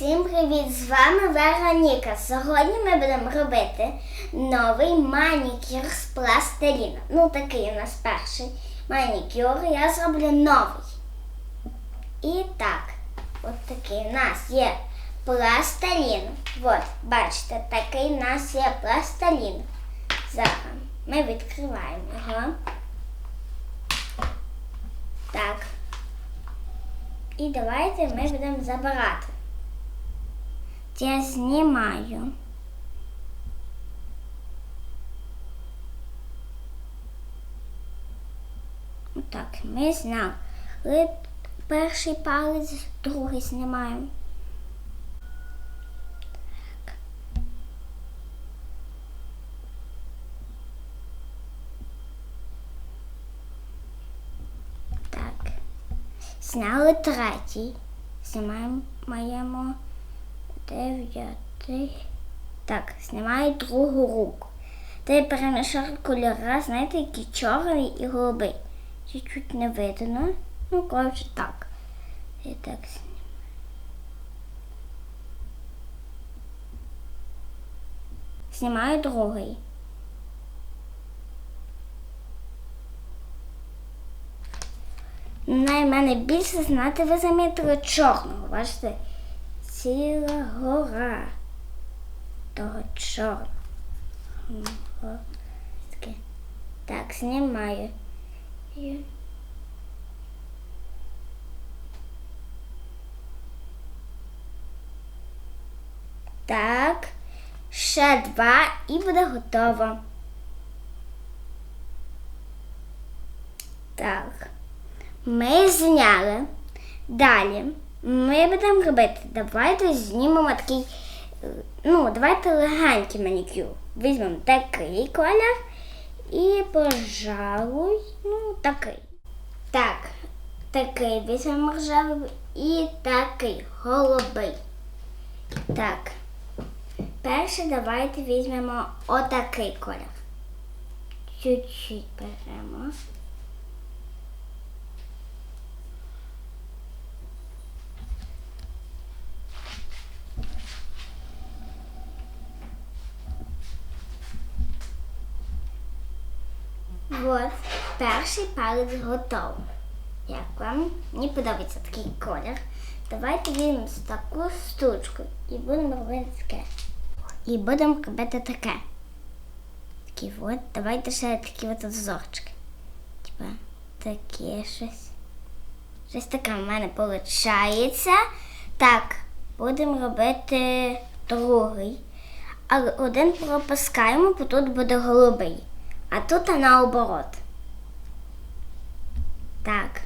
Всім привіт! З вами Вероніка. Сьогодні ми будемо робити новий манікюр з пластиліну. Ну, такий у нас перший манікюр. Я зроблю новий. І так, от такий у нас є пластилін. От, бачите, такий у нас є пластилін. Зараз ми відкриваємо його. Так. І давайте ми будемо забирати. Я знімаю. Отак, ми зняли перший палець, другий знімаємо. Так. Зняли третій. Знімаємо маємо дев'ятий. Так, знімаю другу руку. Та перемішаю кольори, знаєте, які чорний і голубий. Чуть-чуть не видно. Ну, коротше, так. І так знімаю. Знімаю другий. На мене більше знати ви замітили чорного. Бачите? Ціла гора того чорного. Так, знімаю. Так, ще два і буде готово. Так. Ми зняли. Далі ми будемо робити. Давайте знімемо такий, е, ну, давайте легенький манікюр. Візьмемо такий колір і, пожалуй, ну, такий. Так, такий візьмемо рожевий і такий голубий. Так. Перше давайте візьмемо отакий колір. Чуть-чуть беремо. От, перший палець готовий. Як вам? Мені подобається такий колір. Давайте візьмемо таку штучку і будемо робити таке. І будемо робити таке. Такі от. Давайте ще такі от узорчики. Типа таке щось. Щось таке в мене виходить. Так, будемо робити другий. Але один пропускаємо, бо тут буде голубий. А тут наоборот. Так.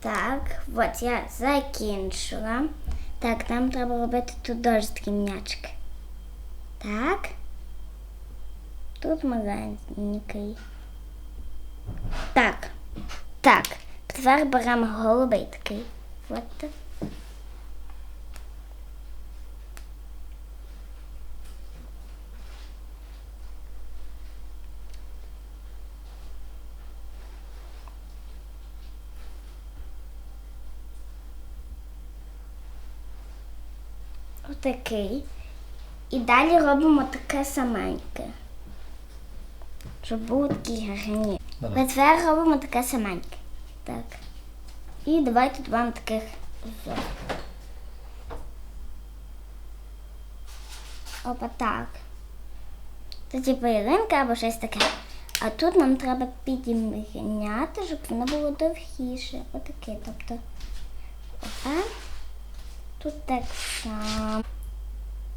Так, от я закінчила. Так, нам треба робити тут такі м'ячки. Так. Тут маленький. Так. Так. Тепер беремо голубий такий. От Отакий. І далі робимо таке саменьке. Щоб був такий гарні. Тепер робимо таке саменьке. Так. І давайте додамо таких зо. Опа так. Це типу ялинка або щось таке. А тут нам треба підім'яти, щоб воно було довгіше. Отаке. Тобто. Опа. Тут так само.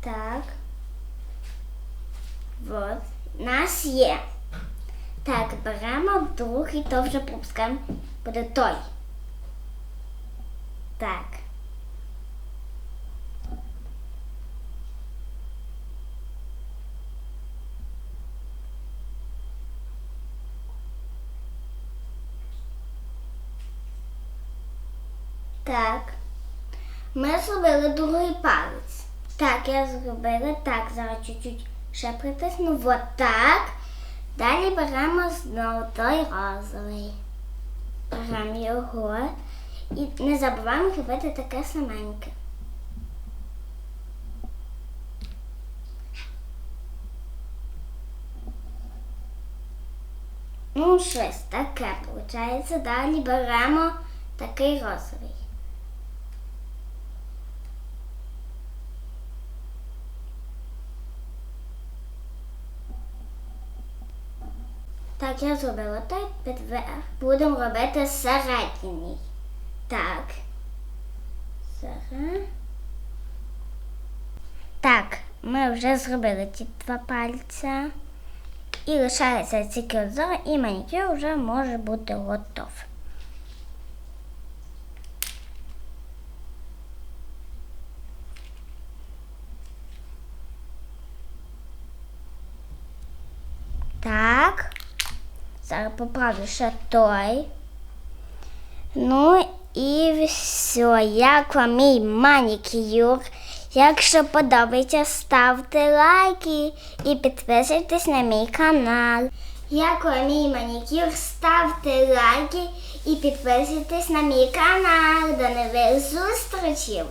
Так. Вот. Нас є. Так, беремо другий, то вже пропускаємо. Буде той. Так. Так. Ми зробили другий палець. Так, я зробила. Так, зараз чуть-чуть ще притисну. Вот так. Далі беремо знову той розовий. Беремо його і не забуваємо робити таке саменьке. Ну, щось таке виходить. Далі беремо такий розовий. Так, я зробила так, підверх. Будемо робити середній. Так. Зараз. Так, ми вже зробили ті два пальця. І лишається тільки озор, і манікюр вже може бути готов. Так. Зараз поправлю ще той. Ну і все. Як вам мій манікюр? Якщо подобається, ставте лайки і підписуйтесь на мій канал. Як вам мій манікюр, ставте лайки і підписуйтесь на мій канал. До нових зустрічей!